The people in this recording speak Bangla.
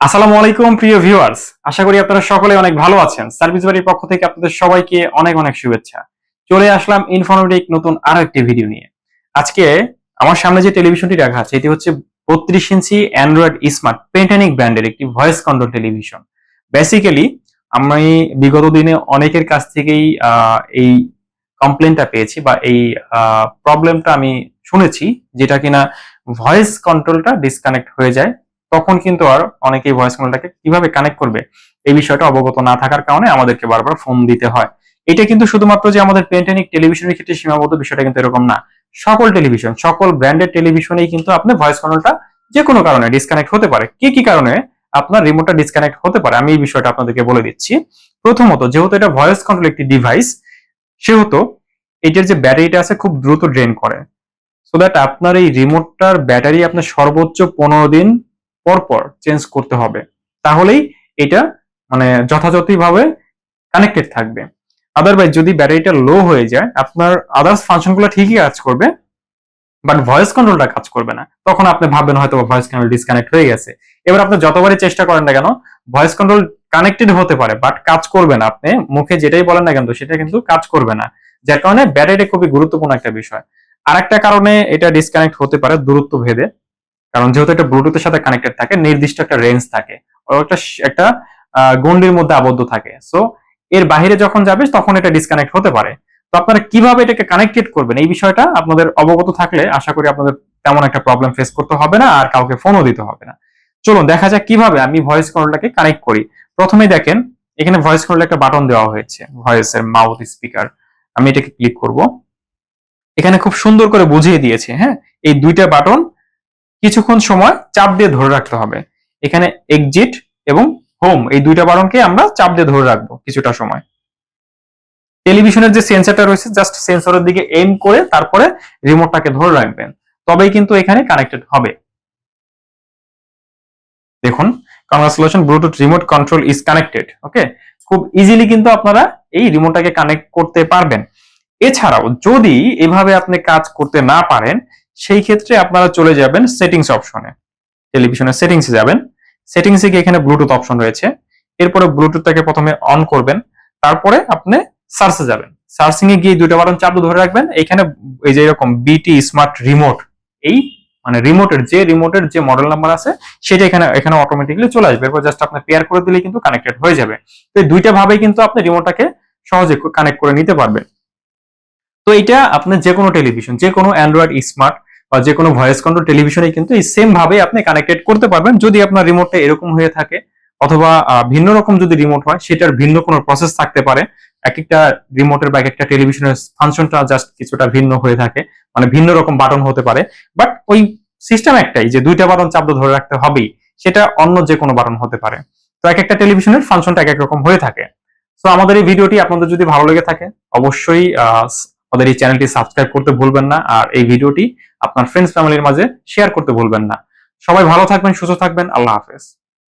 আসসালামু আলাইকুম, প্রিয় ভিউয়ার্স। আশা করি আপনারা সকলে অনেক ভালো আছেন। সার্ভিস বাড়ির পক্ষ থেকে আপনাদের সবাইকে অনেক অনেক শুভেচ্ছা। চলে আসলাম ইনফরমেটিভ নতুন আরও একটি ভিডিও নিয়ে। আজকে আমার সামনে যে টেলিভিশনটি রাখা আছে, এটি হচ্ছে বত্রিশ ইঞ্চি অ্যান্ড্রয়েড স্মার্ট পেন্টানিক ব্র্যান্ডের একটি ভয়েস কন্ট্রোল টেলিভিশন। বেসিক্যালি আমি বিগত দিনে অনেকের কাছ থেকেই এই কমপ্লেনটা পেয়েছি বা এই প্রবলেমটা আমি শুনেছি, যেটা কিনা ভয়েস কন্ট্রোলটা ডিসকানেক্ট হয়ে যায়। তখন কিন্তু আর অনেকেই ভয়েস কলটাকে কীভাবে কানেক্ট করবে? এই বিষয়টা অবগত না থাকার কারণে আমাদেরকে বারবার ফোন দিতে হয়। এটা কিন্তু শুধুমাত্র যে আমাদের পেন্টেনিক টেলিভিশনের ক্ষেত্রে সীমাবদ্ধ বিষয়টা কিন্তু এরকম না। সকল টেলিভিশন সকল ব্র্যান্ডের টেলিভিশনেই কিন্তু আপনি ভয়েস কন্ট্রোলটা যে কোনো কারণে ডিসকানেক্ট হতে পারে। কি কি কারণে? আপনার রিমোটটা ডিসকানেক্ট হতে পারে। আমি এই বিষয়টা আপনাদেরকে বলে দিচ্ছি। প্রথমত, যেহেতু এটা ভয়েস কন্ট্রোল একটি ডিভাইস সেহেতু এটার যে ব্যাটারিটা আছে খুব দ্রুত ড্রেন করে। সো দ্যাট আপনার এই রিমোটটার ব্যাটারি আপনার সর্বোচ্চ পনেরো দিন পর পর চেঞ্জ করতে হবে। তাহলেই এটা মানে যথাযথভাবে কানেক্টেড থাকবে। আদারওয়াইজ যদি ব্যাটারিটা লো হয়ে যায়, আপনার আদার্স ফাংশনগুলো ঠিকই কাজ করবে বাট ভয়েস কন্ট্রোলটা কাজ করবে না। তখন আপনি ভাববেন হয়তো ভয়েস কন্ট্রোল ডিসকানেক্ট হয়ে গেছে। এবার আপনি যতবারই চেষ্টা করেন না কেন ভয়েস কন্ট্রোল কানেক্টেড হতে পারে বাট কাজ করবে না আপনি। মুখে যেটাই বলেন না কেন, সেটা কিন্তু কাজ করবে না। যার কারণে ব্যাটারিটা খুবই গুরুত্বপূর্ণ একটা বিষয়। আরেকটা কারণে এটা ডিসকানেক্ট হতে পারে দূরত্ব ভেদে। কারণ যেহেতু এটা ব্লুটুথের সাথে কানেক্টেড থাকে নির্দিষ্ট একটা রেঞ্জ থাকে একটা একটা আহ, গণ্ডির মধ্যে আবদ্ধ থাকে। সো এর বাইরে যখন যাবে তখন এটা ডিসকানেক্ট হতে পারে। তো আপনারা কীভাবে এটাকে কানেক্টেড করবেন? এই বিষয়টা আপনাদের অবগত থাকলে আশা করি আপনাদের তেমন একটা প্রবলেম ফেস করতে হবে না আর কাউকে ফোনও দিতে হবে না। চলুন দেখা যাক কীভাবে আমি ভয়েস কন্ট্রোলটাকে কানেক্ট করি। প্রথমেই দেখেন এখানে ভয়েস কন্ট্রোল একটা বাটন দেওয়া হয়েছে ভয়েসের মাউথ স্পিকার আমি এটাকে ক্লিক করব। এখানে খুব সুন্দর করে বুঝিয়ে দিয়েছে হ্যাঁ? এই দুইটা বাটন কিছুক্ষণ সময় চাপ দিয়ে ধরে রাখতে হবে। এখানে এক্সিট এবং হোম এই দুইটা বাটনকে আমরা চাপ দিয়ে ধরে রাখব কিছুটা সময়। টেলিভিশনের যে সেন্সরটা রয়েছে জাস্ট সেন্সরের দিকে এম করে তারপরে রিমোটটাকে ধরে রাখবেন। তবেই কিন্তু এখানে কানেক্টেড হবে। দেখুন congratulation bluetooth remote control is connected okay খুব ইজিলি কিন্তু আপনারা এই রিমোটটাকে কানেক্ট করতে পারবেন। এছাড়াও যদি এভাবে আপনি কাজ করতে না পারেন সেই ক্ষেত্রে আপনারা চলে যাবেন সেটিংস অপশনে টেলিভিশনের সেটিংসে যাবেন। সেটিংসে গিয়ে এখানে ব্লুটুথ অপশন রয়েছে। এরপরে ব্লুটুথটাকে প্রথমে অন করবেন। তারপরে আপনি সার্চে যাবেন। সার্চিং এ গিয়ে দুইটা বাটন চাপ ধরে রাখবেন। এখানে এই যে এরকম বিটি স্মার্ট রিমোট এই মানে রিমোটের যে রিমোটের যে মডেল নাম্বার আছে, সেটা এখানে এখানে অটোমেটিকলি চলে আসবে। এরপর জাস্ট আপনি পেয়ার করে দিলে কিন্তু কানেক্টেড হয়ে যাবে। তো এই দুইটা ভাবেই কিন্তু আপনি রিমোটটাকে সহজে কানেক্ট করে নিতে পারবেন। তো এটা আপনার যে কোনো টেলিভিশন যে কোনো অ্যান্ড্রয়েড স্মার্ট বা যে কোনো ভয়েস কন্ট্রোল টেলিভিশনে কিন্তু এই সেম ভাবে আপনি কানেক্টেড করতে পারবেন। যদি আপনার রিমোটটা এরকম হয়ে থাকে অথবা ভিন্ন রকম যদি রিমোট হয়, সেটার ভিন্ন কোনো প্রসেস থাকতে পারে। এক একটা রিমোটের বা এক একটা টেলিভিশনের ফাংশনটা জাস্ট কিছুটা ভিন্ন হয়ে থাকে। মানে ভিন্ন রকম বাটন হতে পারে। বাট ওই সিস্টেম একটাই যে দুইটা বাটন চাপ ধরে রাখতে হবেই। সেটা অন্য যে কোনো বাটন হতে পারে। তো এক একটা টেলিভিশনের ফাংশনটা এক এক রকম হয়ে থাকে। তো আমাদের এই ভিডিওটি আপনাদের যদি ভালো লেগে থাকে, অবশ্যই আমাদের এই চ্যানেলটি সাবস্ক্রাইব করতে ভুলবেন না আর এই ভিডিওটি আপনার ফ্রেন্ডস ফ্যামিলির মাঝে শেয়ার করতে ভুলবেন না। সবাই ভালো থাকবেন, সুস্থ থাকবেন, আল্লাহ হাফেজ।